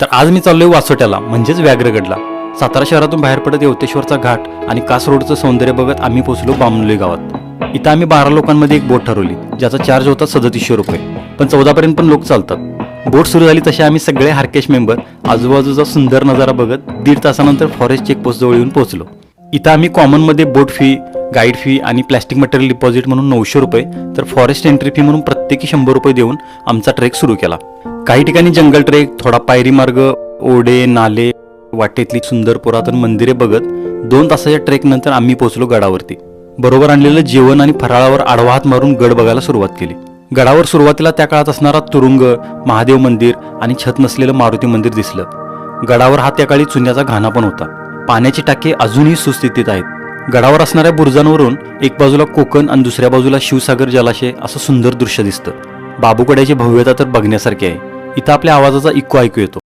तर आज मी चाललोय वासोट्याला म्हणजेच व्याघ्रगडला. सातारा शहरातून बाहेर पडत येवतेश्वरचा घाट आणि कासरोडचं सौंदर्य बघत आम्ही पोहोचलो बामनोली गावात. इथं आम्ही बारा लोकांमध्ये एक बोट ठरवली ज्याचा चार्ज होता सदतीसशे रुपये. पण चौदापर्यंत पण लोक चालतात. बोट सुरू झाली तसे आम्ही सगळे हार्केश मेंबर आजूबाजूचा सुंदर नजारा बघत दीड तासानंतर फॉरेस्ट चेकपोस्ट जवळ येऊन पोहोचलो. इथं आम्ही कॉमनमध्ये बोट फी गाईड फी आणि प्लॅस्टिक मटेरियल डिपॉझिट म्हणून नऊशे रुपये तर फॉरेस्ट एंट्री फी म्हणून प्रत्येकी शंभर रुपये देऊन आमचा ट्रेक सुरू केला. काही ठिकाणी जंगल ट्रेक थोडा पायरी मार्ग ओढे नाले वाटेतली सुंदर पुरातन मंदिरे बघत दोन तासाच्या ट्रेक नंतर आम्ही पोहोचलो गडावरती. बरोबर आणलेलं जेवण आणि फराळावर आडवा हात मारून गड बघायला सुरुवात केली. गडावर सुरुवातीला त्या काळात असणारा तुरुंग महादेव मंदिर आणि छत नसलेलं मारुती मंदिर दिसलं. गडावर हा त्या काळी चुन्याचा घाणा पण होता. पाण्याची टाके अजूनही सुस्थितीत आहेत. गडावर असणाऱ्या बुरुजांवरून एक बाजूला कोकण आणि दुसऱ्या बाजूला शिवसागर जलाशय असं सुंदर दृश्य दिसतं. बाबूकड्याची भव्यता तर बघण्यासारखी आहे. इथं आपल्या आवाजाचा इको ऐकू येतो.